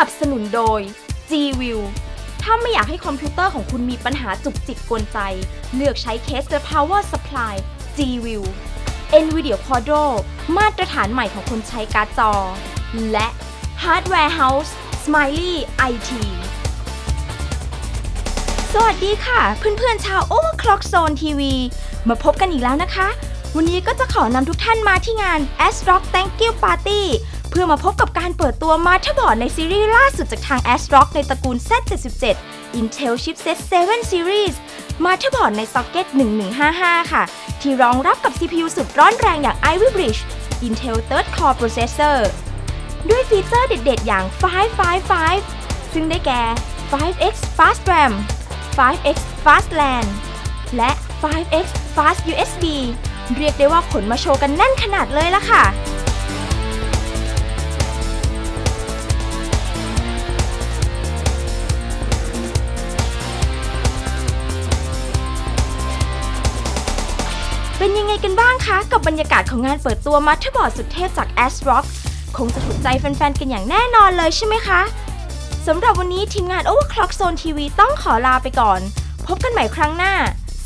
นับสนุนโดย G-View ถ้าไม่อยากให้คอมพิวเตอร์ของคุณมีปัญหาจุกจิกกวนใจ เลือกใช้เคส The Power Supply G-View NVIDIA Quadro มาตรฐานใหม่ของคนใช้การ์ดจอ และ Hardware House Smiley IT สวัสดีค่ะ เพื่อนๆชาว Overclock Zone TV มาพบกันอีกแล้วนะคะ วันนี้ก็จะขอนำทุกท่านมาที่งาน a s r o c k Thank You Party เพื่อมาพบกับการเปิดตัวมาเ e อร์บอร์ดในซีรีส์ล่าสุดจากทาง a s r o c k ในตระกูล Z77 Intel Chipset 7 Series มาเ e อร์บอร์ดในซ็อกเก็ต 1155 ค่ะ ที่รองรับกับ CPU สุดร้อนแรงอย่าง Ivy Bridge Intel Third Core Processor ด้วยฟีเจอร์เด็ดๆ อย่าง 555 ซึ่งได้แก่ 5x Fast RAM 5x Fast LAN และ 5x Fast USB เรียกได้ว่าขนมาโชว์กันแน่นขนาดเลยล่ะค่ะ เป็นยังไงกันบ้างคะ กับบรรยากาศของงานเปิดตัวมัทเ e r b o a r d สุดเทพจาก a s r o c k คงจะถูกใจแฟนๆ กันอย่างแน่นอนเลยใช่ไหมคะสำหรับวันนี้ทีมงาน Overclock Zone TV ต้องขอลาไปก่อน พบกันใหม่ครั้งหน้า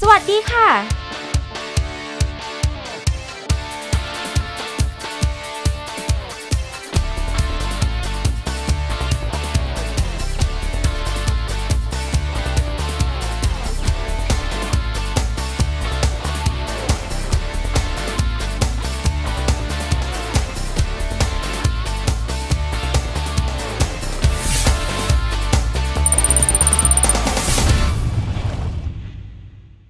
สวัสดีค่ะ